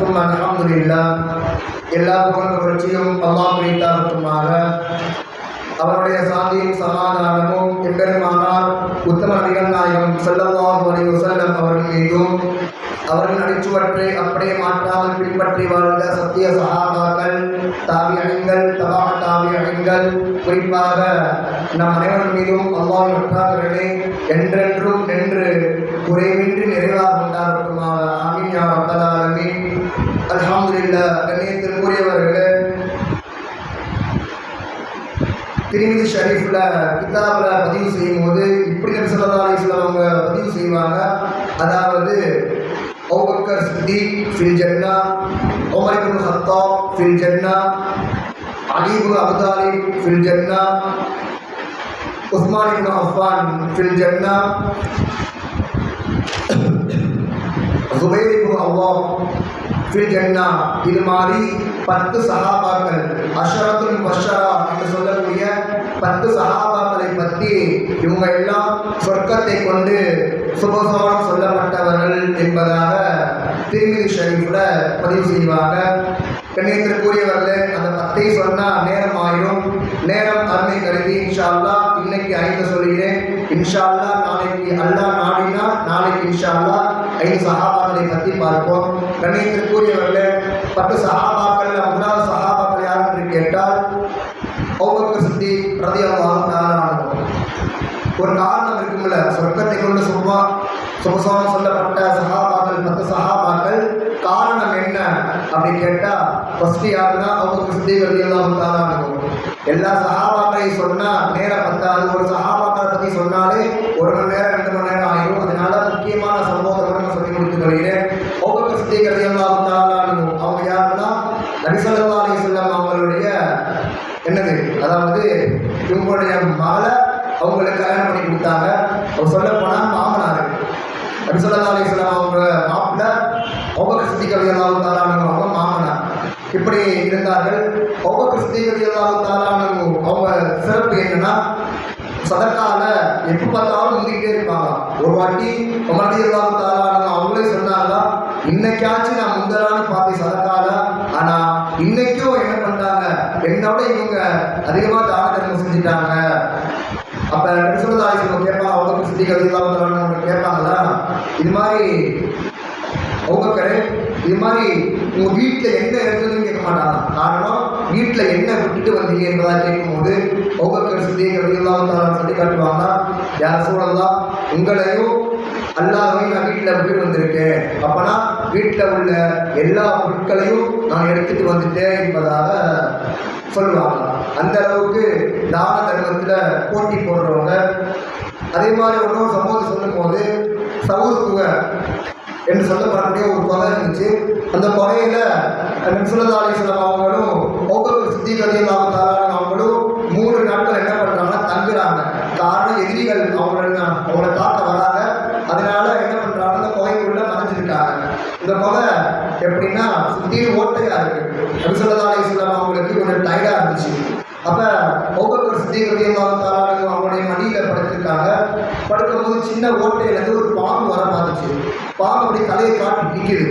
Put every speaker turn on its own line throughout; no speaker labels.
சும்ம அல்ஹம்துலில்லா எல்லா புகழ் புகழ்ச்சியும் அல்லாஹ் குறித்தாகட்டுமாக அவருடைய சாந்தியும் சமாதானமும் எம்பெருமானார் உத்தம நபிகள் நாயகம் ஸல்லல்லாஹு அலைஹி வஸல்லம் அவர்கள் மீதும் அவர்கள் அடிச்சுவற்றை அப்படியே மாற்றாமல் பின்பற்றி வாழ்ந்த சத்திய சகாபாக்கள் அணிங்கள் தபா தாபியங்கள் குறிப்பாக நம் அனைவரும் மீதும் அல்லாஹ் ஒற்றார்களே என்றென்றும் நின்று குறைவின்றி நிறைவாக உண்டாகட்டுமாக. ஆமீன் யா ரப்பல் ஆலமீன். அல்ஹம்துலில்லாஹ் கண்ணியத்திற்குரியவர்களே திருமிதி ஷரீஃபில் கிதாபில் பதிவு செய்யும் போது இப்படி நபி ஸல்லல்லாஹு அலைஹி வஸல்லம் அவங்க பதிவு செய்வாங்க. அதாவது அபூபக்கர் சித்திக் ஃபில் ஜன்னா உமர் இப்னு ஹத்தாப் ஃபில் ஜன்னா அலி இப்னு அபூ தாலிப் ஃபில் ஜன்னா உஸ்மான் இப்னு அஃபான் ஃபில் ஜன்னா ஜுபைர் இப்னு அவ்வாம் ஃபில் ஜன்னா இது மாதிரி பத்து சகாபாக்கள் அஷரத்துல் பஷரா என்று சொல்லக்கூடிய பத்து சகாபாக்களை பற்றி இவங்க எல்லாம் சொர்க்கத்தை கொண்டு சுபசோரம் சொல்லப்பட்டவர்கள் என்பதாக திருமதி ஷரீஃபில் பதிவு செய்வாங்க. கண்ணியத்திற்குரியவர்களே அந்த பத்தை சொன்னால் நேரம் ஆயிரும். நேரம் அருமை கருதி இன்ஷா இன்னைக்கு ஐந்து சொல்கிறேன் இன்ஷா அல்லா நாளைக்கு அல்லா நாடினா நாளைக்கு இன்ஷா அல்லா ஐந்து சகாபாக்களை பற்றி பார்ப்போம். கண்ணியத்திற்குரியவர்களே பத்து சகாபாக்கள் முதலாவது சகாபாக்கள் யார் என்று கேட்டால் ஒவ்வொரு சித்தி ரதியல்லாஹு ஒரு காரணம் இருக்கும்ல சொர்க்கத்தை கொண்டு சும்மா சுபசோகம் சொல்லப்பட்ட சகாபாக்கள் பத்து சகாபாக்கள் காரணம் என்ன அப்படி கேட்டா ஃபர்ஸ்ட் யாருன்னா அவங்க சித்தி ரதியல்லாஹு வந்தாலும் எல்லா சகாபாக்களையும் சொன்னா நேரம் பத்தாது. ஒரு சஹாபாக்களை பத்தி சொன்னாலே ஒரு மணி நேரம் ரெண்டு மணி நேரம் ஆகிடும் அதனால முக்கியமான சம்பவத்தை நான் சொல்லி முடித்து வருகிறேன் அவங்க சித்தி ரதியல்லாஹு அவங்க யாருன்னா? நபிசல்லா அலிஸ்லாம் அவங்களுடைய என்னது? அதாவது இவங்களுடைய மகளை அவங்களுக்கு கல்யாணம் பண்ணி கொடுத்தாங்க. அவர் சொல்ல போனால் மாமனார் நபிசல்லா அலிஸ்லாம் அவங்க மாப்பிள்ள அவங்க சித்திகளையெல்லாம் தாரானவங்க அவங்க மாமனார். இப்படி இருந்தார்கள். அவங்க சித்திகளையெல்லாம் தாரானவங்க அவங்க சிறப்பு என்னன்னா சதற்கால எப்போ பார்த்தாலும் முந்திக்கிட்டே இருப்பாங்க. ஒரு வாட்டி உமரதி தாராளம் அவங்களே சொன்னாங்க இன்னைக்காச்சும் நான் முந்தலான்னு பார்த்தேன் சதற்கால ஆனா இன்னைக்கும் என்ன பண்றாங்க? என்னோட இவங்க அதிகமா தான தர்மம் செஞ்சுட்டாங்க. அப்ப நபிசுல்லாஹி கேட்பாங்க அவங்க சித்திகள் இல்லாமல் கேட்பாங்களா இது மாதிரி அவங்க கடை இது மாதிரி உங்க வீட்டில் என்ன இருக்குதுன்னு கேட்க மாட்டாங்க. காரணம் வீட்டில் என்ன விட்டுட்டு வந்தீங்க என்பதா கேட்கும்போது அவுபக்கர் சித்திகள் இல்லாமல் சொல்லி காட்டுவாங்கன்னா யார் சூழலாம் உங்களையும் அல்லாவையும் நான் வீட்டில் விட்டுட்டு வந்திருக்கேன். அப்பனா வீட்டில் உள்ள எல்லா பொருட்களையும் நான் எடுத்துட்டு வந்துட்டேன் என்பதாக சொல்லுவாங்க. அந்த அளவுக்கு தான தர்மத்தில் போட்டி போடுறவங்க. அதே மாதிரி ஒன்றும் சம்பவத்தை சொல்லும்போது சவுர் குகை என்று சொல்லப்படக்கூடிய ஒரு கொலை இருந்துச்சு. அந்த கொலையில நபிசுல்லாஸ்லாம் அவங்களும் ஒவ்வொரு சித்திகளையும் தாராளம் காரணம் எதிரிகள் அவங்கள அவங்கள பார்க்க வராங்க. அதனால என்ன பண்றாங்க? அந்த கொலைக்குள்ள மறைஞ்சிருக்காங்க. இந்த கொலை எப்படின்னா சுத்தியும் ஓட்டையா இருக்கு. நபிசுல்லாஸ்லாம் அவங்களுக்கு கொஞ்சம் டயர்டா இருந்துச்சு. அப்ப ஒவ்வொரு சித்திகளையும் அவங்களுடைய மடியில படுத்திருக்காங்க. படுக்கும்போது சின்ன ஓட்டையில இருந்து ஒரு பாம்பு வர பார்த்துச்சு. பாம்பு அப்படி தலையை காட்டி நிற்கிது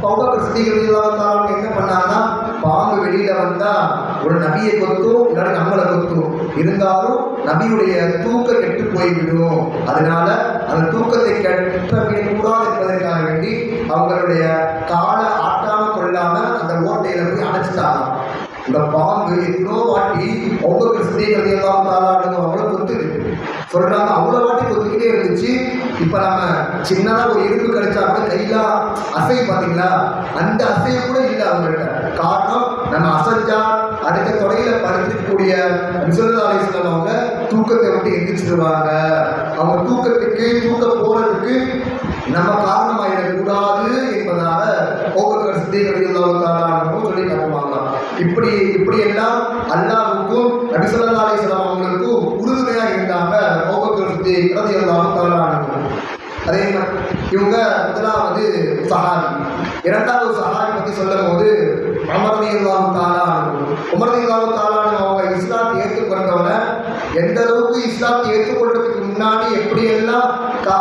ஒவ்வொரு சித்திகளையும் என்ன பண்ணாங்கன்னா பாம்பு வெளியில வந்தா ஒரு நபியை கொத்தும் இல்லாட்டி நம்மளை கொத்தும். இருந்தாலும் நபியுடைய தூக்கம் கெட்டு போய்விடும். அதனால அந்த தூக்கத்தை கெட்ட கூடாது என்பதற்காக வேண்டி அவங்களுடைய காலை ஆட்டாம கொள்ளாம அந்த ஓட்டையில போய் அணைச்சிட்டாங்க. இந்த பாம்பு எவ்வளோ வாட்டி ஒவ்வொரு சிந்தைகள் எல்லாம் தாளாடுங்க அவ்வளோ கொத்துது. சொல்றாங்க அவ்வளோ வாட்டி கொத்துக்கிட்டே இருந்துச்சு. இப்போ நம்ம சின்னதாக ஒரு இரும்பு கிடைச்சா கூட கையில அசை பார்த்தீங்களா அந்த அசை கூட இல்லை அவங்கள்ட்ட. காரணம் நம்ம அசைஞ்சா அடுத்த தொடையில படுத்துக்கூடிய விசுவலாலேஸ்வரம் அவங்க தூக்கத்தை விட்டு எந்திரிச்சிருவாங்க. அவங்க தூக்கத்துக்கு தூக்க போறதுக்கு நம்ம காரணமாயிடக்கூடாது என்பதாக ஒவ்வொரு சித்திகள் சொல்லி காட்டுவாங்க. இப்படி இப்படி எல்லாம் அல்லாவுக்கும் நபிசல்லா அலிஸ்லாம் அவங்களுக்கும் உறுதுணையாக இருந்தாங்க ஒவ்வொரு சித்தி ரதி அதே மாதிரி இவங்க முதலாவது சஹாபி. இரண்டாவது சஹாபி பற்றி சொல்லும் போது அமரதி இல்லாம தாளானு உமரதி இல்லாம தாளானு அவங்க இஸ்லாத்தை ஏற்றுக்கொண்டவன எந்த அளவுக்கு இஸ்லாத்தை ஏற்றுக்கொள்றதுக்கு முன்னாடி எப்படியெல்லாம் கா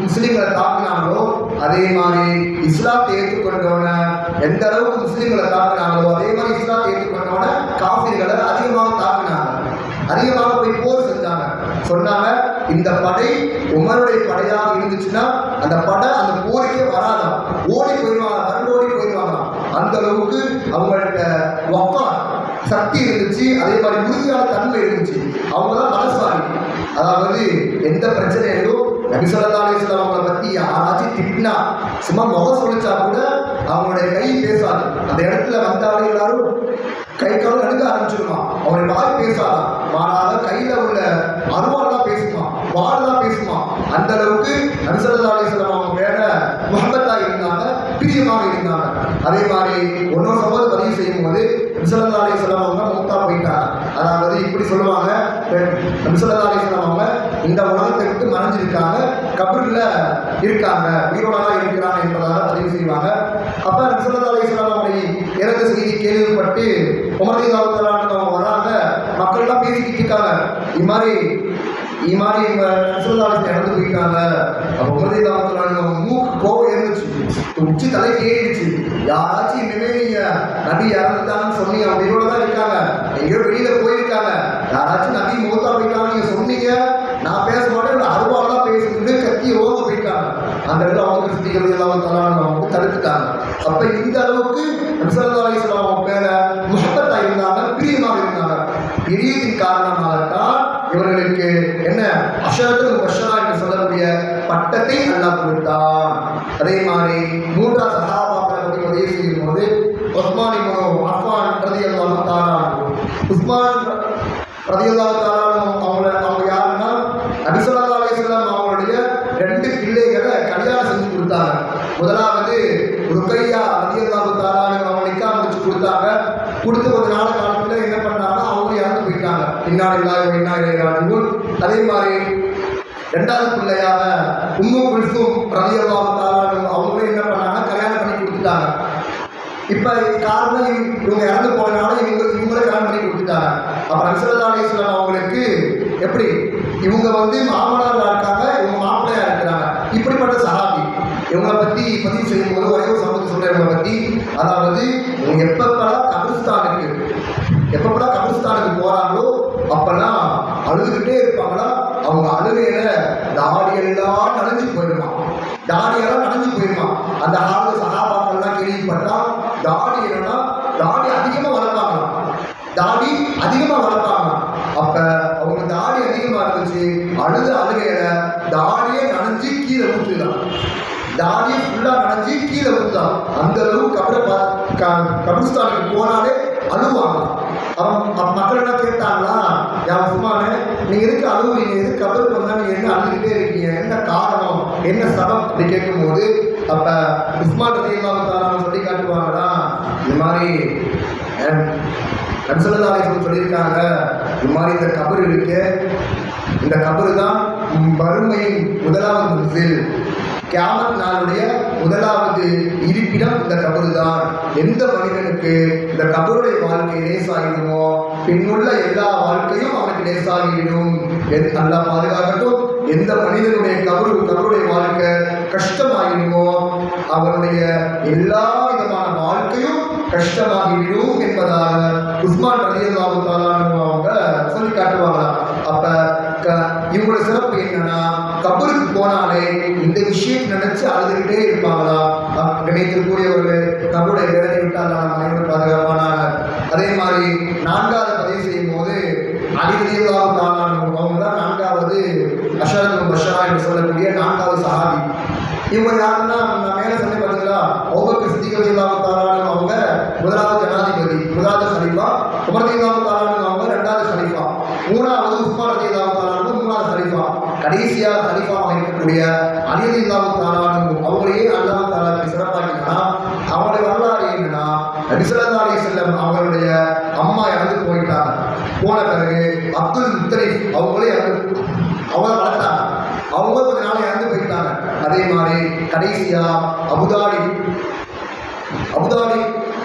முஸ்லீம்களை தாக்குனாங்களோ அதே மாதிரி இஸ்லாத்தை ஏற்றுக்கொண்டவன எந்த அளவுக்கு முஸ்லீம்களை தாக்குனாங்களோ அதே மாதிரி இஸ்லாத்தை ஏற்றுக்கொண்டவன காஃபிர்களை அதிகமாக தாக்குனாங்க. அதிகமாக போய் போர் செஞ்சாங்க. சொன்னாங்க இந்த படை உமருடைய படையாக இருந்துச்சுன்னா அந்த படை அந்த போருக்கே வராதாம். ஓடி போயிடுவாங்க மறந்து போயிடுவாங்க போயிடுவாங்களாம். அந்த அளவுக்கு அவங்கள்ட்ட ஒக்கா சக்தி இருந்துச்சு. அதே மாதிரி உறுதியான தன்மை இருந்துச்சு. அவங்க தான் மனசாரி அதாவது எந்த பிரச்சனையிலும் நபிசல்லா அலிஸ்லாம் அவங்களை பத்தி யாராச்சும் திட்டினா சும்மா முகம் சொல்லிச்சா கூட அவங்களுடைய கை பேசாது. அந்த இடத்துல வந்தாலும் எல்லாரும் கை கால் நடுக்க ஆரம்பிச்சிருமா அவனை வாய் பேசாதான். மாறாத கையில உள்ள அருவாள் வாழலாம் பேசுமா அந்த அளவுக்கு நபிசல்லா அலிஸ்லாம் அவங்க மேல முகமத்தா இருந்தாங்க பிரியமாக இருந்தாங்க. அதே மாதிரி ஒன்னொரு சம்பவத்தை பதிவு செய்யும் போது நபிசல்லா அலிஸ்லாம் அவங்க மூத்தா போயிட்டாங்க. அதாவது இப்படி சொல்லுவாங்க நபிசல்லா அலிஸ்லாம் அவங்க இந்த உலகத்தை விட்டு மறைஞ்சிருக்காங்க கபூரில் இருக்காங்க உயிரோட இருக்கிறாங்க என்பதாக பதிவு செய்வாங்க. அப்ப நபிசல்லா அலிஸ்லாம் அவங்களை இறந்த செய்தி கேள்விப்பட்டு உமரதி காலத்தில் அவங்க வராங்க மக்கள்லாம் பேசிக்கிட்டு இருக்காங்க. இது மாதிரி இது மாதிரி இவங்க நபிசல்லா இறந்து போயிட்டாங்க அப்போ உமதி காலத்தில் அவங்க மூக்கு கோவம் இருந்துச்சு உச்சி தலை கேட்டுச்சு யாராச்சும் இனிமே நீங்க நபி இறந்துட்டாங்கன்னு சொன்னீங்க அவங்க உயிரோட தான் இருக்காங்க. எங்கேயோ வெளியில போயிருக்காங்க. யாராச்சும் நபி மூத்தா போயிட்டாங்க நீங்க சொன்னீங்க நான் பேச மாட்டேன் அருவாலாம் அருவாள் பேசுறது கத்தி ஓக போயிட்டாங்க அந்த இடத்துல அவங்க சித்திகள் எல்லாம் தராங்க அவங்க தடுத்துட்டாங்க. அப்ப இந்த அளவுக்கு நபிசல்லா அலிஸ்லாம் அவங்க பேர முகத்தா இருந்தாங்க பிரியமாக இருந்தாங்க. பிரியத்தின் காரணமாகத்தான் இவர்களுக்கு என்ன அஷரத்து பஷரா என்று சொல்லக்கூடிய பட்டத்தை அல்லாஹ் கொடுத்தான். அதே மாதிரி மூன்றாம் சகாபாக்களை பற்றி உதவி செய்யும் போது உஸ்மான் அஸ்மான் பிரதி ரதியல்லாஹு தஆலா உஸ்மான் ரதியல்லாஹு தஆலா அவங்க அவங்க யாருன்னா நபி அலிஸ்லாம் அவங்களுடைய ரெண்டு பிள்ளைகளை கல்யாணம் செஞ்சு கொடுத்தாங்க. முதலாவது ருக்கையா ரதியல்லாஹு தஆலா அவங்க நிக்கா முடிச்சு கொடுத்தாங்க. கொடுத்து ஒரு நாள் காலத்துல என்ன பண்ணாங்க அவங்க இறந்து போயிட்டாங்க. இன்னார் இல்லாத இன்னார் அதே மாதிரி ரெண்டாவது பிள்ளையாக உம்மு குல்சும் ரதியல்லாஹு அவங்களும் என்ன பண்ணாங்க? கல்யாணம் பண்ணி கொடுத்துட்டாங்க. இப்போ காரணம் இவங்க இறந்து போனாலும் இவங்க இவங்களும் கல்யாணம் பண்ணி கொடுத்துட்டாங்க. அப்போ நபிசல்லா அலிஸ்லாம் அவங்களுக்கு எப்படி? இவங்க வந்து மாமனாரா இருக்காங்க இவங்க மாப்பிள்ளையாக இருக்கிறாங்க. இப்படிப்பட்ட சகாபி. இவங்களை பத்தி பதிவு செய்யும் போது ஒரே ஒரு சம்பவத்தை சொல்றேன் இவங்களை பத்தி. அதாவது இவங்க எப்பப்பெல்லாம் கபிரிஸ்தானுக்கு எப்பப்பெல்லாம் கபிரிஸ்தானுக்கு போறாங்களோ அப்பெல்லாம் அழுதுகிட்டே இருப்பாங்களா அவங்க தாடி எல்லாம் நனைஞ்சு போயிடுமா தாடியெல்லாம் நனைஞ்சு போயிருமா? அந்த ஆளு சகாபாக்கள்லாம் கேள்விப்பட்டா தாடி என்னன்னா தாடி அதிகமா வளர்ப்பாங்களாம். தாடி அதிகமா வளர்ப்பாங்க அப்ப அவங்க தாடி அதிகமா இருந்துச்சு அழுது அழுகையில தாடியே நனைஞ்சு கீழே ஊற்றுதான் தாடி ஃபுல்லா நனைஞ்சு கீழே ஊற்றுதான் அந்த அளவுக்கு கபர கபிரிஸ்தானுக்கு போனாலே அழுவாங்க அவன் மக்கள் என்ன கேட்டாங்களா யா உஸ்மானே நீங்க எதுக்கு அழுகுறீங்க எதுக்கு கபருக்கு வந்தா நீங்க என்ன அழுகிட்டே இருக்கீங்க? என்ன காரணம்? என்ன சதம்? அப்படி கேட்கும்போது அப்ப உஸ்மான் ரதி இல்லாம சொல்லி காட்டுவாங்களா இந்த மாதிரி நன்சலதாலேசன் சொல்லியிருக்காங்க இந்த மாதிரி இந்த கபர் இருக்கு. இந்த கபரு தான் வறுமையின் முதலாவது மன்சில் கியாமத் நாளுடைய முதலாவது இருப்பிடம் இந்த கபரு தான் எந்த மனிதனுக்கு இந்த கபருடைய வாழ்க்கை லேசாகிடுமோ பின்னுள்ள எல்லா வாழ்க்கையும் அவனுக்கு லேசாகிவிடும். நல்லா பாதுகாக்கட்டும். எந்த மனிதனுடைய கபரு கபருடைய வாழ்க்கை கஷ்டமாகிடுமோ அவனுடைய எல்லா விதமான வாழ்க்கையும் கஷ்டமாகிவிடும் என்பதாக உஸ்மான் ரலியல்லாஹு தாலானு அவங்க சொல்லி காட்டுவாங்களாம். அப்ப இவங்களோட சிறப்பு என்னன்னா கபருக்கு போனாலே இந்த விஷயம் நினைச்சு அழுதுகிட்டே இருப்பாங்களா? கணித்திற்குரியவர்கள் கபருடைய வேதனை விட்டால் நாம் அனைவரும் பாதுகாப்பானாங்க அதே மாதிரி நான்காவது பதிவு செய்யும் போது அலிரலியல்லாஹு அவங்க தான் நான்காவது அஷரத்து பஷா என்று சொல்லக்கூடிய நான்காவது சஹாபி. இவங்க யாருன்னா நான் மேலே சொன்ன பார்த்தீங்களா ஒவ்வொரு சித்திகள் இல்லாம தாராளம் அவங்க முதலாவது ஜனாதிபதி முதலாவது ஹலிஃபா உமர் இல்லாம தாராளம் அவங்க ரெண்டாவது ஹலிஃபா மூணாவது உஸ்மான் ரதி இல்லாம தாராளம் மூணாவது கடைசியாக கடைசியா இருக்கக்கூடிய அலிதி இல்லாமல் தாராளம் அவங்களையே அல்லாம தாராளம் சிறப்பாக்கினா அவங்களுடைய வரலாறு என்னன்னா நபிசல்லா அலி செல்லம் அவங்களுடைய அம்மா இறந்து போயிட்டாங்க. போன பிறகு அப்துல் முத்தலிப் அவங்களே இறந்து அவங்கள வளர்த்தாங்க. அவங்க கொஞ்ச நாள் இறந்து போயிட்டாங்க. அதே மாதிரி கடைசியா அபுதாபி அபுதாபி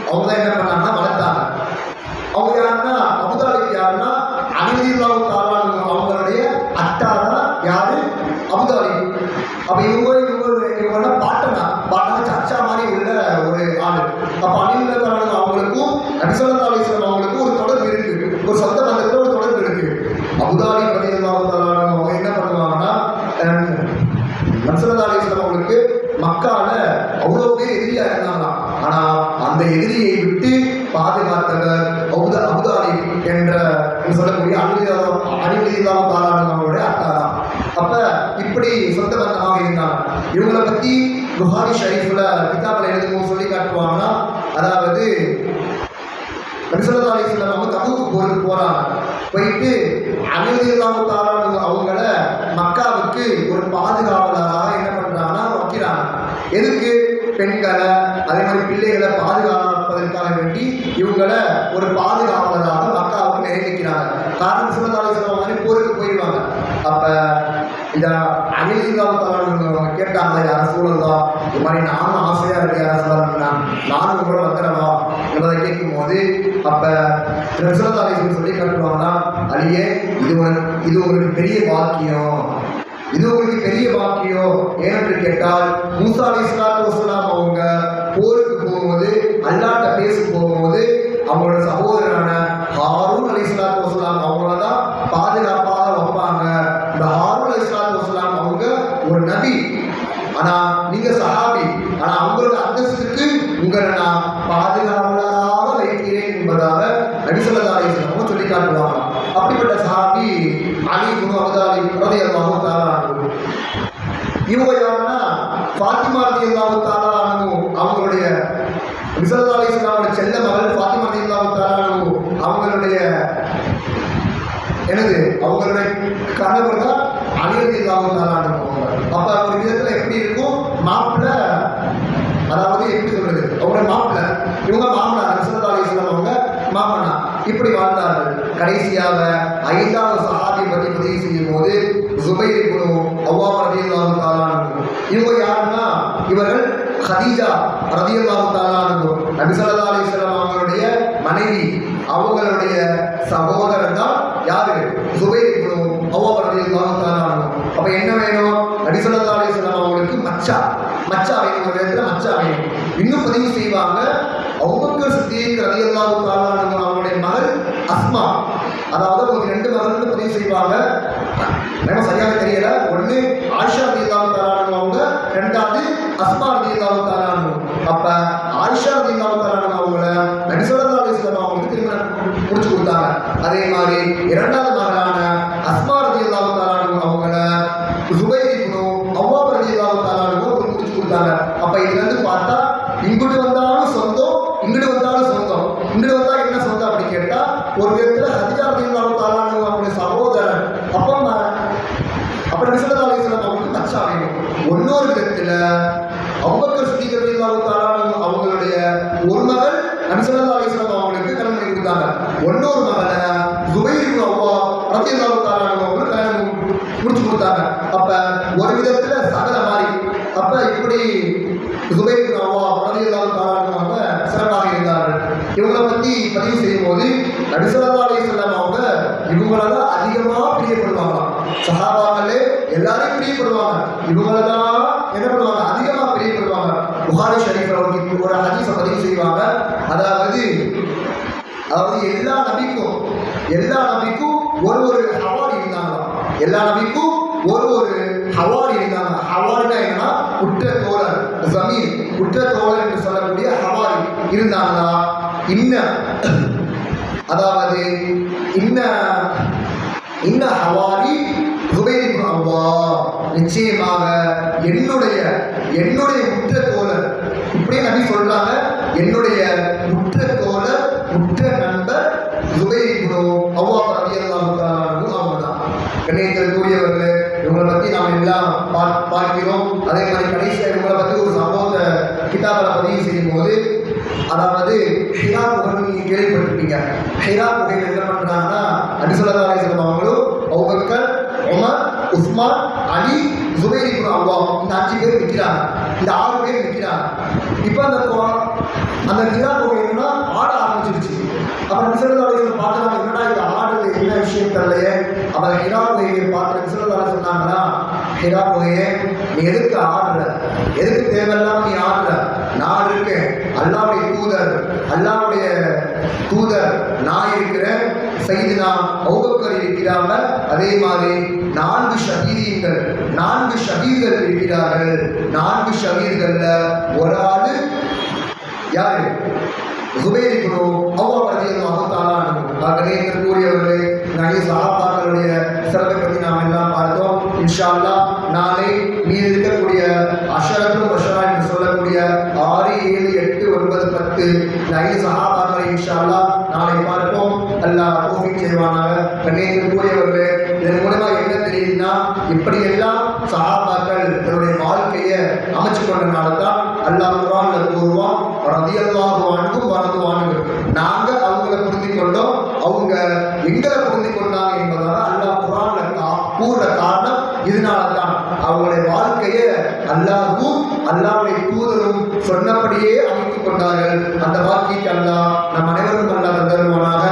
அவங்க தான் என்ன பண்ணாங்கன்னா வளர்த்தாங்க அவங்க யாருன்னா அபுதாபிக்கு யாருன்னா அனிலாவு தாராளு அவங்களுடைய அத்தா தான் யாரு அபுதாபி அப்ப இவங்க இவங்க இவங்க பாட்டனா பாட்டனா சர்ச்சா மாதிரி உள்ள ஒரு ஆளு அப்ப அலிமுல்லான அவங்களுக்கும் நபிசல்லா அலிஸ்லாம் அவங்களுக்கு ஒரு தொடர்பு இருக்கு. ஒரு சொந்த பந்தத்துல ஒரு தொடர்பு இருக்கு. அபுதாபி பதினெல்லாம் அவங்க என்ன பண்ணுவாங்கன்னா நபிசல்லா அலிஸ்லாம் அவங்களுக்கு மக்கால அவ்வளோ பேர் எதிரியா இருந்தாங்களாம். ஆனா அந்த எதிரியை விட்டு பாதுகாத்தவர் அபுதா அபுதாலி என்ற சொல்லக்கூடிய சொல்லக்கூடிய அடிமதிதான் தாராளம் அவங்களுடைய அத்தாரா அப்ப இப்படி சொந்த பந்தமாக இருந்தாங்க. இவங்களை பத்தி புகாரி ஷரீஃப்ல கிதாபில் எழுதும்போது சொல்லி காட்டுவாங்கன்னா அதாவது நபிசல்லா அலிஸ்லாம் அவங்க தபுக்கு போருக்கு போறாங்க. போயிட்டு அலிலாமு தாராளு அவங்கள மக்காவுக்கு ஒரு பாதுகாவலராக என்ன பண்றாங்கன்னா வைக்கிறாங்க. எதுக்கு? பெண்களை அதே மாதிரி பிள்ளைகளை பாதுகாப்பதற்காக வேண்டி இவங்களை ஒரு பாதுகாவலராக மக்காவுக்கு நியமிக்கிறாங்க. காரணம் சிவதாலேஸ்வரம் மாதிரி போருக்கு போயிடுவாங்க அப்ப இத அகிலாமு கேட்டாங்க யார் சூழல் இது மாதிரி நானும் ஆசையா இருக்கு யார சொல்லலாம் நானும் உங்களோட வந்துடவா என்பதை கேட்கும் போது அப்ப சிவதாலேஸ்வரம் சொல்லி கட்டுவாங்கன்னா அழியே இது இது உங்களுக்கு பெரிய பாக்கியம். இது உங்களுக்கு பெரிய பாக்கியம். ஏனென்று கேட்டால் மூசா அலி இஸ்லாத்து வசலாம் அவங்க போருக்கு போகும்போது அல்லாட்ட பேசி போகும்போது அவங்களோட சகோதரரான ஹாரூன் அலி இஸ்லாத்து வசலாம் அவங்கள தான் நபிசல்லா அவங்க சொல்லி காட்டுவாங்க. அப்படிப்பட்ட சஹாபி அலி குரு அபுதாலி ரதி அல்லாஹு இவங்க யாருன்னா ஃபாத்திமா ரதி அல்லாஹு அவங்களுடைய நபிசல்லா அலிஸ்லாமோட செல்ல மகள் ஃபாத்திமா ரதி அல்லாஹு அவங்களுடைய எனது அவங்களுடைய கணவர் தான் அலிரதி அல்லாஹு தாலானு அப்ப ஒரு விதத்துல எப்படி இருக்கும்? மாப்பிள்ள அதாவது எப்படி சொல்றது? அவங்க மாப்பிள்ள இவங்க மாமனார் நபிசல்லா அலிஸ்லாம் அவங்க மாமனா இப்படி வாழ்ந்தார்கள். கடைசியாக ஐந்தாவது சஹாபி பற்றி பதிவு செய்யும் போது ஜுபைர் குழு அவ்வா ரதியல்லாஹு தாலானு இவங்க யாருன்னா? இவர்கள் ஹதீஜா ரதியல்லாஹு தாலானு நபி அலிஸ்லாம் அவங்களுடைய மனைவி. அவங்களுடைய சகோதரன் தான் யாரு? ஜுபைர் குழு அவ்வா ரதியல்லாஹு தாலானு அப்ப என்ன வேணும்? நபி அலிஸ்லாம் அவங்களுக்கு மச்சா. மச்சா வேணும் ஒரு மச்சா வேணும் இன்னும் பதிவு செய்வாங்க அவுபக்கர் சித்திக் ரலியல்லாஹு தஆலா அன்ஹு அவருடைய மகள் அஸ்மா. அதாவது அவங்களுக்கு ரெண்டு மகள்னு பதிவு செய்வாங்க. நம்ம சரியாக தெரியல. ஒன்று ஆயிஷா ரலியல்லாஹு தஆலா அவங்க ரெண்டாவது அஸ்மா ரலியல்லாஹு தஆலா அன்ஹு. அப்ப ஆயிஷா ரலியல்லாஹு தஆலா அன்ஹு அவங்கள நபி ஸல்லல்லாஹு அலைஹி அவங்களுக்கு திருமணம் முடிச்சு கொடுத்தாங்க. அதே மாதிரி இரண்டாவது ஒரு விதத்துல ஹதிஜா ரலியல்லாஹு தஆலா அன்ஹு சகோதரன் அப்ப அப்புறம் நிசலதா அலிஸ்லாம் அவங்களுக்கு மச்சா வேணும். இன்னொரு விதத்துல அவ்வக்கர் சித்திக் ரலியல்லாஹு தஆலா அவங்களுடைய ஒரு மகள் நபிசல்லா அலிஸ்லாம் அவங்களுக்கு கல்யாணம் பண்ணி கொடுத்தாங்க. இன்னொரு மகளை துபைக்கு அவ்வா ரலியல்லாஹு தஆலா அவங்களுக்கு கல்யாணம் முடிச்சு கொடுத்தாங்க. அப்ப ஒரு விதத்துல சகல மாறி. அப்ப இப்படி துபைக்கு இப்னு அவ்வா ரலியல்லாஹு தஆலா அன்ஹு அவங்க சிறப்பாக இருந்தார்கள் இவங்களை பத்தி பதிவு செய்யும் போது நபிசல்லா அலிஸ்லாம் அவங்க இவங்கள அதிகமாக அதிகமா பிரியப்படுவாங்களாம் சஹாபாக்களே எல்லாரையும் பிரியப்படுவாங்க. இவங்கள தான் என்ன பண்ணுவாங்க? அதிகமா பிரியப்படுவாங்க. புகாரி ஷரீஃப் அவர்களுக்கு ஒரு ஹதீஸை பதிவு செய்வாங்க. அதாவது அதாவது எல்லா நபிக்கும் எல்லா நபிக்கும் ஒரு ஒரு ஹவாரி இருந்தாங்களாம். எல்லா நபிக்கும் ஒரு ஒரு ஹவாரி இருக்காங்க ஹவாரினா என்னன்னா குற்ற தோழர் ஜமீர். உற்ற தோழர் என்று சொல்லக்கூடிய ஹவாரி. இருந்தாங்களா இன்ன அதாவது இன்ன இன்ன ஹவாரி அவ்வா நிச்சயமாக என்னுடைய என்னுடைய உற்ற தோழர் இப்படியே நம்பி சொல்றாங்க என்னுடைய உற்ற தோழர் உற்ற நண்பர் ஜுபைர் இப்னு அவ்வா ரலியல்லாஹு தஆலா அன்ஹு அவங்க தான் கண்ணியத்திற்குரியவர்களே இவங்களை பத்தி நாம் எல்லாம் பார்- பார்க்கிறோம். அதே மாதிரி கடைசியாக இவங்களை பற்றி ஒரு சம்பவத்தை கிதாபில் பதிவு செய்யும் போது அதாவது ஹிரா குகை நீங்கள் கேள்விப்பட்டிருப்பீங்க. ஹிரா குகையில் என்ன பண்றாங்கன்னா அடிசல்லா அலிஸ்லாம் அவங்களும் அவுபக்கர் உமர் உஸ்மான் அலி ஜுபைர் அவ்வா இந்த அஞ்சு பேர் நிற்கிறாங்க இந்த ஆறு பேர் நிற்கிறாங்க இப்போ அந்த அந்த ஹிரா குகை ஆட ஆரம்பிச்சிருச்சு. அப்புறம் நிசல்லா பார்த்தாங்க என்னடா இந்த ஆடுது என்ன விஷயம் தெரியலையே. அப்புறம் ஹிரா குகையை பார்த்து நிசல்லா சொன்னாங்கன்னா ஹிரா போயே நீ எதுக்கு ஆடுற? எதுக்கு தேவையெல்லாம் நீ ஆடுற? நான் இருக்கேன். அல்லாவுடைய தூதர் அல்லாவுடைய தூதர் நான் இருக்கிறேன். சைதினா அவுபக்கர் இருக்கிறாங்க அதே மாதிரி நான்கு ஷஹீதீன்கள் நான்கு ஷகீர்கள் இருக்கிறார்கள். நான்கு ஷகீர்கள்ல ஒரு ஆளு யாரு? ஜுபைரி குரு அவ்வா ரலியல்லாஹு தஆலா அன்ஹு. ஆகவே கூறியவர்களே நிறைய சகாபாக்களுடைய சிறப்பை பற்றி நாம் எல்லாம் பார்த்தோம். இன்ஷா நாளை மீது இருக்கக்கூடிய அஷரத்து பஷரா என்று சொல்லக்கூடிய ஆறு ஏழு எட்டு ஒன்பது பத்து ஐந்து சஹாபாக்களை இன்ஷால்லா நாளை பார்ப்போம். அல்லா தௌஃபீக் செய்வானாக. கண்ணியத்தில் கூறியவர்களே இதன் மூலமா என்ன தெரியுதுன்னா இப்படியெல்லாம் சகாபாக்கள் தன்னுடைய வாழ்க்கையை அமைச்சு கொண்டனால தான் அல்லாஹ் குரான்ல கூறுவோம் ரதியல்லாஹு அன்ஹும் நாங்க அவங்கள புரிந்து கொண்டோம் அவங்க எங்களை புரிந்து கொண்டாங்க என்பதால அல்லாஹ் குரான்ல கூற காரணம் இதனால தான் அவங்களுடைய வாழ்க்கையை அல்லாவும் அல்லாவுடைய தூதரும் சொன்னபடியே அமைத்துக் கொண்டார்கள். அந்த வாழ்க்கைக்கு அல்லா நம் அனைவரும் அல்லா தந்தருவானாக